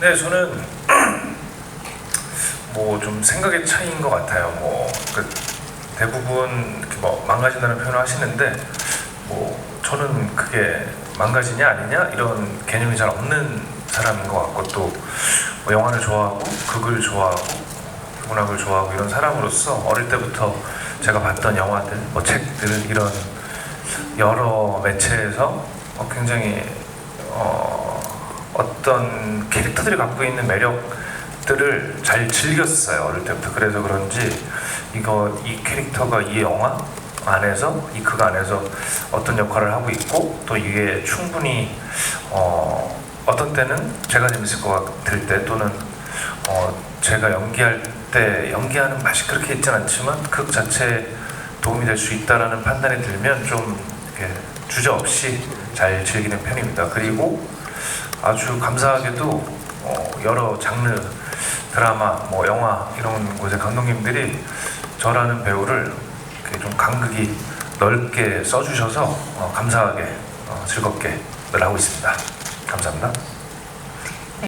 네, 저는 뭐 좀 생각의 차이인 것 같아요. 뭐 그 대부분 이렇게 뭐 망가진다는 표현을 하시는데 뭐 저는 그게 망가지냐 아니냐 이런 개념이 잘 없는 사람인 것 같고 또 뭐 영화를 좋아하고 극을 좋아하고 문학을 좋아하고 이런 사람으로서 어릴 때부터 제가 봤던 영화들, 뭐 책들 이런 여러 매체에서 어, 굉장히 어, 어떤 캐릭터들이 갖고 있는 매력들을 잘 즐겼어요 어릴 때부터 그래서 그런지 이거 이 캐릭터가 이 영화 안에서 이 극 안에서 어떤 역할을 하고 있고 또 이게 충분히 어, 어떤 때는 제가 재밌을 것 같을 때 또는 어, 제가 연기할 때 연기하는 맛이 그렇게 있진 않지만 극 자체에 도움이 될 수 있다라는 판단이 들면 좀 이렇게 주저 없이 잘 즐기는 편입니다. 그리고 아주 감사하게도 어, 여러 장르 드라마, 뭐 영화 이런 곳의 감독님들이 저라는 배우를 좀 간극이 넓게 써주셔서 어, 감사하게 어, 즐겁게 늘 하고 있습니다. 감사합니다.